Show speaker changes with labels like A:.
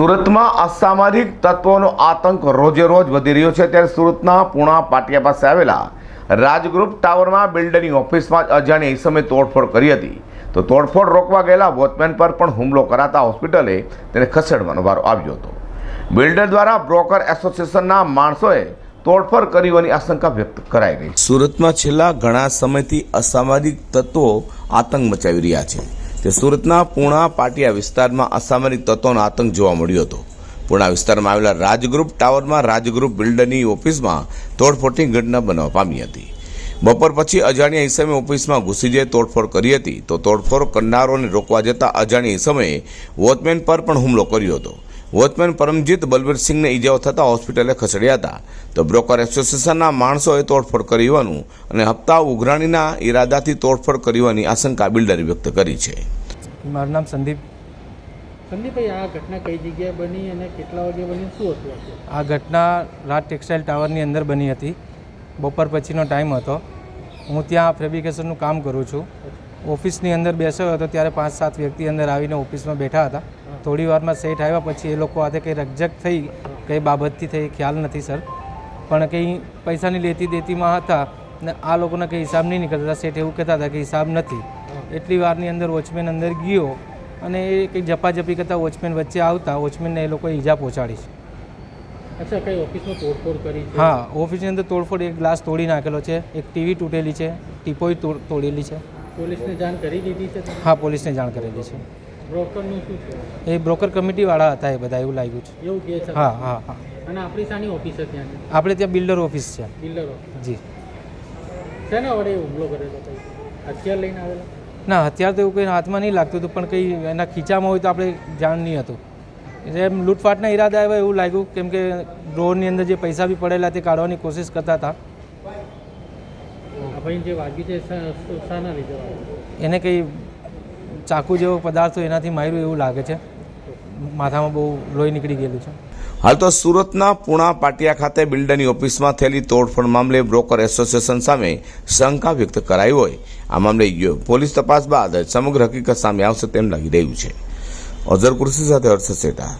A: સુરતમાં અસામાજિક તત્વોનો આતંક રોજે રોજ વધી રહ્યો છે ત્યારે સુરતના પૂણા પાટિયા પાસે આવેલા રાજગ્રુપ ટાવરમાં બિલ્ડરની ઓફિસમાં જ અજાણ્યા ઈસમે તોડફોડ કરી હતી. તો તોડફોડ રોકવા ગયેલા વોચમેન પર પણ હુમલો કરાતા હોસ્પિટલે તેને ખસેડવાનો વારો આવ્યો હતો. બિલ્ડર દ્વારા બ્રોકર એસોસિએશનના માણસોએ તોડફોડ કરી હોવાની આશંકા વ્યક્ત કરાઈ રહી સુરતમાં છેલ્લા ઘણા સમયથી અસામાજિક તત્વો આતંક મચાવી રહ્યા છે. તે સુરતના પૂણા, પાટિયા વિસ્તારમાં અસામરિક તત્વોનો આતંક જોવા મળ્યો હતો. પૂણા વિસ્તારમાં આવેલા રાજગ્રુપ ટાવરમાં રાજગ્રુપ બિલ્ડરની ઓફિસમાં તોડફોડની ઘટના બનવા પામી હતી. બપોર પછી અજાણ્યા ઈસમે ઓફિસમાં ઘૂસી જઈ તોડફોડ કરી હતી. તો તોડફોડ કરનારોને રોકવા જતા અજાણ્યા ઈસમે વોચમેન પર પણ હુમલો કર્યો હતો. વોચમેન પરમજીત બલવીરસિંહને ઈજાઓ થતાં હોસ્પિટલે ખસેડ્યા હતા. તો બ્રોકર એસોસિએશનના માણસોએ તોડફોડ કરી હોવાનું અને હપ્તા ઉઘરાણીના ઈરાદાથી તોડફોડ કરી હોવાની આશંકા બિલ્ડરે વ્યક્ત કરી છે.
B: મારું નામ સંદીપ.
C: સંદીપભાઈ આ ઘટના કઈ જગ્યાએ બની અને કેટલા વાગે બની શું હતું આ?
B: ઘટના રાજ ટેક્સટાઇલ ટાવરની અંદર બની હતી. બપોર પછીનો ટાઈમ હતો. હું ત્યાં ફેબ્રિકેશનનું કામ કરું છું. ઓફિસની અંદર બેસ્યો હતો ત્યારે પાંચ સાત વ્યક્તિ અંદર આવીને ઓફિસમાં બેઠા હતા. થોડી વારમાં સેટ આવ્યા પછી એ લોકો હાથે કંઈ રકઝક થઈ કઈ બાબતથી થઈ ખ્યાલ નથી સર. પણ કંઈ પૈસાની લેતી દેતીમાં હતા ને આ લોકોના કંઈ હિસાબ નહીં નીકળતા સેઠ એવું કહેતા હતા કે હિસાબ નથી. એટલી વારની અંદર વોચમેન અંદર ગયો અને એ કંઈક ઝપાઝપી કરતાં વોચમેન વચ્ચે આવતા વોચમેનને એ લોકોએ ઈજા પહોંચાડી છે.
C: અચ્છા કઈ ઓફિસમાં તોડફોડ કરી છે?
B: હા ઓફિસની અંદર તોડફોડ એક ગ્લાસ તોડી નાખેલો છે એક ટીવી તૂટેલી છે ટીપોય તોડ- તોડેલી છે.
C: પોલીસને જાણ કરી દીધી છે?
B: હા પોલીસને જાણ કરેલી છે.
C: બ્રોકરનું શું છે?
B: એ બ્રોકર કમિટીવાળા હતા એ બધા એવું લાગ્યું છે.
C: એવું કે છે?
B: હા હા હા.
C: અને આપણી સાની ઓફિસ છે ત્યાં
B: આપણે ત્યાં બિલ્ડર ઓફિસ છે.
C: બિલ્ડરો
B: જી.
C: શેના વડે હુમલો કરેલો હથિયાર લઈને આવેલા?
B: ના હથિયાર તો એવું કંઈ હાથમાં નહીં લાગતું હતું પણ કંઈ એના ખીચામાં હોય તો આપણે જાણ નહીં હતું. એટલે એમ લૂંટફાટના ઈરાદા આવ્યા એવું લાગ્યું કેમ કે ડ્રોરની અંદર જે પૈસા બી પડેલા તે કાઢવાની કોશિશ કરતા હતા? એને કંઈ ચાકુ જેવો પદાર્થ એનાથી માર્યું એવું લાગે છે. માથામાં બહુ લોહી નીકળી ગયેલું છે.
A: હાલ તો સુરતના પૂણા પાટિયા ખાતે બિલ્ડરની ઓફિસમાં થયેલી તોડફોડ મામલે બ્રોકર એસોસિએશન સામે શંકા વ્યક્ત કરાઈ હોય. આ મામલે પોલીસ તપાસ બાદ સમગ્ર હકીકત સામે આવશે તેમ લાગી રહ્યું છે. અઝર કુર્સી સાથે હર્ષદ શેઠા